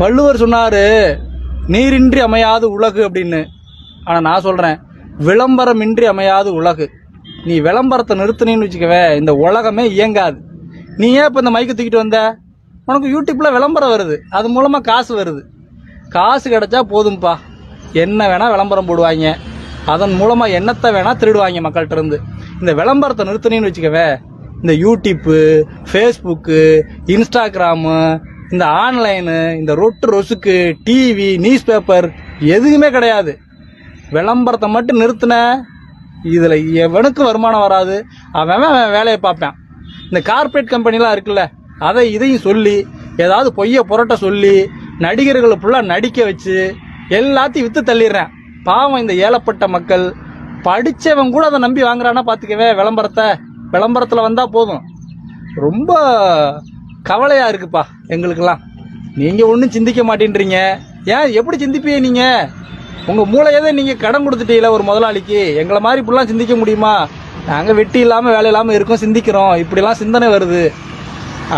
வள்ளுவர் சொன்னாரு நீரின்றி அமையாது உலகு அப்படின்னு. ஆனால் நான் சொல்கிறேன் விளம்பரமின்றி அமையாது உலகு. நீ விளம்பரத்தை நிறுத்தினேன்னு வச்சுக்கவே இந்த உலகமே இயங்காது. நீ ஏன் இப்போ இந்த மைக்கு தூக்கிட்டு வந்த? உனக்கு யூடியூப்பில் விளம்பரம் வருது. அது மூலமாக காசு வருது. காசு கிடச்சா போதும்ப்பா என்ன வேணால் விளம்பரம் போடுவாங்க. அதன் மூலமாக என்னத்தை வேணால் திருடுவாங்க மக்கள்கிட்டருந்து இந்த விளம்பரத்தை நிறுத்தினேன்னு வச்சுக்கவே இந்த யூடியூப்பு ஃபேஸ்புக்கு இன்ஸ்டாகிராமு இந்த ஆன்லைனு இந்த ரொட்டு ரொசுக்கு டிவி நியூஸ் பேப்பர் எதுவுமே கிடையாது. விளம்பரத்தை மட்டும் நிறுத்தின இதில் எவனுக்கும் வருமானம் வராது. அவன் அவன் வேலையை பார்ப்பேன். இந்த கார்ப்பரேட் கம்பெனிலாம் இருக்குல்ல அதை இதையும் சொல்லி ஏதாவது பொய்ய புரட்ட சொல்லி நடிகர்களை ஃபுல்லாக நடிக்க வச்சு எல்லாத்தையும் விற்று தள்ளிடுறேன். பாவம் இந்த ஏழப்பட்ட மக்கள். படித்தவன் கூட அதை நம்பி வாங்குறான்னா பார்த்துக்கவே விளம்பரத்தை விளம்பரத்தில் வந்தால் போதும். ரொம்ப கவலையா இருக்குப்பா எங்களுக்கெல்லாம். நீங்க ஒன்றும் சிந்திக்க மாட்டேன்றீங்க. ஏன் எப்படி சிந்திப்பீங்க நீங்க? உங்க மூளையதை நீங்க கடன் கொடுத்துட்டீங்களா ஒரு முதலாளிக்கு. எங்களை மாதிரி இப்படிலாம் சிந்திக்க முடியுமா? நாங்கள் வெட்டி இல்லாமல் வேலை இல்லாமல் இருக்கோம் சிந்திக்கிறோம். இப்படிலாம் சிந்தனை வருது.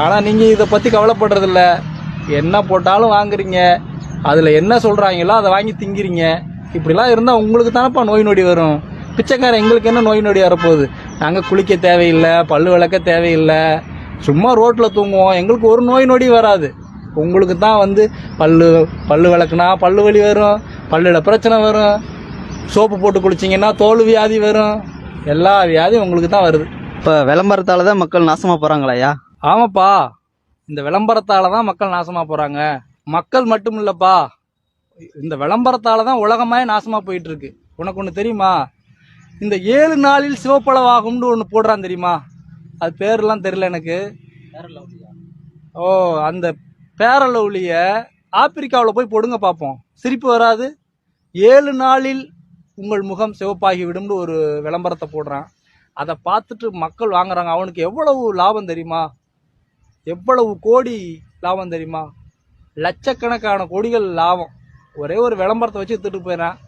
ஆனால் நீங்கள் இதை பற்றி கவலைப்படுறதில்ல. என்ன போட்டாலும் வாங்குறீங்க. அதில் என்ன சொல்கிறாங்களோ அதை வாங்கி திங்கிறீங்க. இப்படிலாம் இருந்தால் உங்களுக்கு தானப்பா நோய் நொடி வரும். பிச்சைக்காரன் எங்களுக்கு என்ன நோய் நொடி வரப்போகுது? நாங்கள் குளிக்க தேவையில்லை பல்லு விளக்க தேவையில்லை. சும்மா ரோட்ல தூங்குவோம். எங்களுக்கு ஒரு நோய் நொடி வராது. உங்களுக்கு தான் வந்து பல்லு பல்லு விளக்குனா பல்லு வலி வரும். பல்லுல பிரச்சனை வரும். சோப்பு போட்டு குளிச்சிங்கன்னா தோல் வியாதி வரும். எல்லா வியாதியும் உங்களுக்கு தான் வருது. இப்போ விளம்பரத்தால தான் மக்கள் நாசமா போறாங்களாயா ஆமாப்பா. இந்த விளம்பரத்தால தான் மக்கள் நாசமா போறாங்க. மக்கள் மட்டும் இல்லப்பா. இந்த விளம்பரத்தால தான் உலகமே நாசமா போயிட்டு இருக்கு. உனக்கு ஒன்று தெரியுமா? இந்த ஏழு நாளில் சிவப்பளவாகும்னு ஒன்று போடுறான் தெரியுமா? அது பேர்லாம் தெரியல எனக்கு. ஓ அந்த பேரலவுலிய ஆப்பிரிக்காவில் போய் போடுங்க பார்ப்போம் சிரிப்பு வராது. ஏழு நாளில் உங்கள் முகம் சிவப்பாகி விடும்னு ஒரு விளம்பரத்தை போடுறான். அதை பார்த்துட்டு மக்கள் வாங்குறாங்க. அவனுக்கு எவ்வளவு லாபம் தெரியுமா? எவ்வளவு கோடி லாபம் தெரியுமா? லட்சக்கணக்கான கோடிகள் லாபம். ஒரே ஒரு விளம்பரத்தை வச்சு எடுத்துகிட்டு போயிடறான்.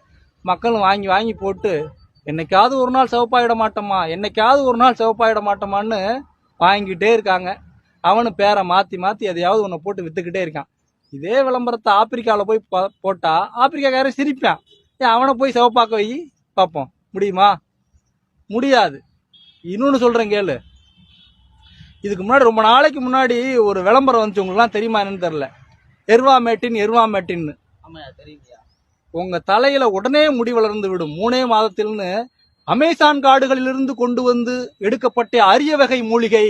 மக்களும் வாங்கி வாங்கி போட்டு என்னைக்காவது ஒரு நாள் சிவப்பாயிட மாட்டோமா? என்னைக்காவது ஒரு நாள் சிவப்பாயிட மாட்டோமான்னு வாங்கிக்கிட்டே இருக்காங்க. அவனு பேரை மாற்றி மாற்றி எதையாவது ஒன்று போட்டு விற்றுக்கிட்டே இருக்கான். இதே விளம்பரத்தை ஆப்பிரிக்காவில் போய் போட்டால் போட்டா ஆப்பிரிக்காக்காரன் சிரிப்பான். ஏன் அவனை போய் சிவப்பாக்க வை. பார்ப்போம் முடியுமா? முடியாது. இன்னொன்று சொல்கிறேன் கேளு. இதுக்கு முன்னாடி ரொம்ப நாளைக்கு முன்னாடி ஒரு விளம்பரம் வந்துச்சு. உங்களுக்குலாம் தெரியுமா என்னன்னு தெரில எருவா மேட்டின் எருவா மேட்டின்னு உங்க தலையில உடனே முடி வளர்ந்து விடும். மூணே மாதத்தில்னு அமேசான் காடுகளிலிருந்து கொண்டு வந்து எடுக்கப்பட்ட அரிய வகை மூலிகை.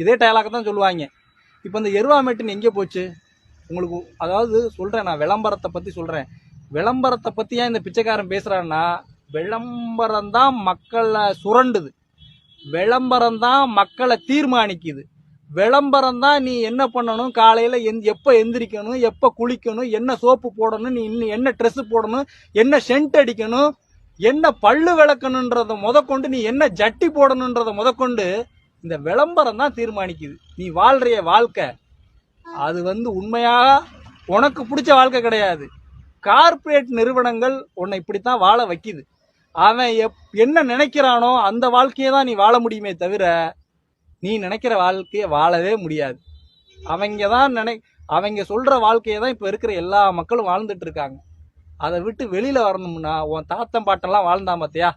இதே டயலாக தான் சொல்லுவாங்க. இப்போ இந்த எருவா எங்கே போச்சு? உங்களுக்கு அதாவது சொல்கிறேன் நான் விளம்பரத்தை பற்றி சொல்கிறேன் விளம்பரத்தை பற்றி ஏன் இந்த பிச்சைக்காரன் பேசுகிறான்னா விளம்பரம் தான் மக்களை சுரண்டுது. விளம்பரம் தான் மக்களை தீர்மானிக்குது. விளம்பரம் தான் நீ என்ன பண்ணணும்? காலையில் எந் எப்போ எந்திரிக்கணும்? எப்போ குளிக்கணும்? என்ன சோப்பு போடணும்? நீ இன்னும் என்ன ட்ரெஸ்ஸு போடணும்? என்ன சென்ட் அடிக்கணும்? என்ன பல்லு விளக்கணுன்றத முதற்கொண்டு நீ என்ன ஜட்டி போடணுன்றத முதற்கொண்டு இந்த விளம்பரம் தான் தீர்மானிக்குது. நீ வாழ்கிற வாழ்க்கை. அது வந்து உண்மையாக உனக்கு பிடிச்ச வாழ்க்கை கிடையாது. கார்ப்பரேட் நிறுவனங்கள் உன்னை இப்படித்தான் வாழ வைக்குது. அவன் எப் என்ன நினைக்கிறானோ அந்த வாழ்க்கையை தான் நீ வாழ முடியுமே தவிர நீ நினைக்கிற வாழ்க்கையை வாழவே முடியாது. அவங்க தான் நினை அவங்க சொல்கிற வாழ்க்கையை தான் இப்போ இருக்கிற எல்லா மக்களும் வாழ்ந்துட்டு இருக்காங்க அதை விட்டு வெளியில் வரணும்னா உன் தாத்தன் பாட்டெல்லாம் வாழ்ந்தான் பார்த்தியா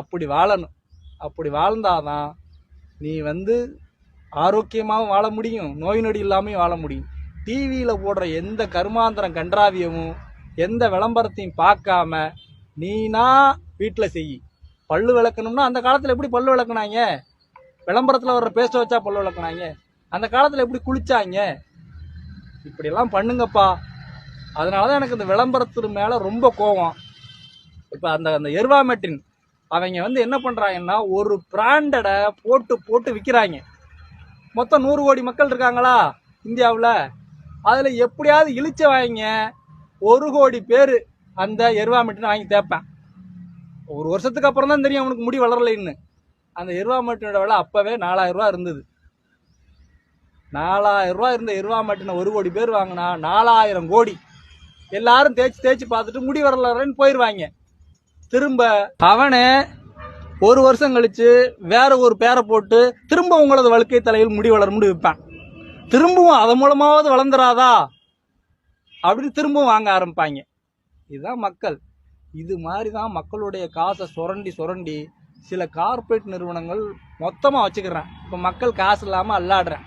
அப்படி வாழணும். அப்படி வாழ்ந்தாதான் நீ வந்து ஆரோக்கியமாகவும் வாழ முடியும் நோய் நொடி இல்லாமையும் வாழ முடியும். டிவியில் போடுற எந்த கருமாந்திரம் கன்றாவியமும் எந்த விளம்பரத்தையும் பார்க்காம நீனா வீட்டில் செய். பல்லு விளக்கணும்னா அந்த காலத்தில் எப்படி பல்லு விளக்குனாங்க? விளம்பரத்தில் வர்ற பேஸ்ட் வச்சா பல்லு விளக்குனாங்க. அந்த காலத்தில் எப்படி குளிச்சாங்க? இப்படியெல்லாம் பண்ணுங்கப்பா. அதனால தான் எனக்கு இந்த விளம்பரத்து மேலே ரொம்ப கோவம். இப்போ அந்த அந்த எர்வாமெட்டின் அவங்க வந்து என்ன பண்ணுறாங்கன்னா ஒரு பிராண்டடை போட்டு போட்டு விற்கிறாங்க மொத்தம் நூறு கோடி மக்கள் இருக்காங்களா இந்தியாவில்? அதில் எப்படியாவது இழிச்ச வாங்க. ஒரு கோடி பேர் அந்த எருவாமெட்டினை வாங்கி தேப்பேன். ஒரு வருஷத்துக்கு அப்புறம் தான் தெரியும் அவனுக்கு முடி வளரலைன்னு. அந்த எருவாமெட்டினோட விலை அப்போவே நாலாயிரம் ரூபா இருந்தது. நாலாயிரம் ரூபா இருந்த எருவாமெட்டினை ஒரு கோடி பேர் வாங்கினா நாலாயிரம் கோடி. எல்லாரும் தேய்ச்சி தேய்ச்சி பார்த்துட்டு முடி வரலன்னு போயிடுவாங்க திரும்ப அவனே ஒரு வருஷம் கழித்து வேற ஒரு பேரை போட்டு திரும்ப உங்களது வழுக்கை தலையில் முடி வளரும்னு விற்பான். திரும்பவும் அதன் மூலமாவது வளர்ந்துராதா? அப்படின்னு திரும்பவும் வாங்க ஆரம்பிப்பாங்க. இதுதான் மக்கள். இது மாதிரி தான் மக்களுடைய காசை சுரண்டி சுரண்டி சில கார்ப்பரேட் நிறுவனங்கள் மொத்தமாக வச்சுக்கிறேன். இப்போ மக்கள் காசு இல்லாமல் அல்லாடுறேன்.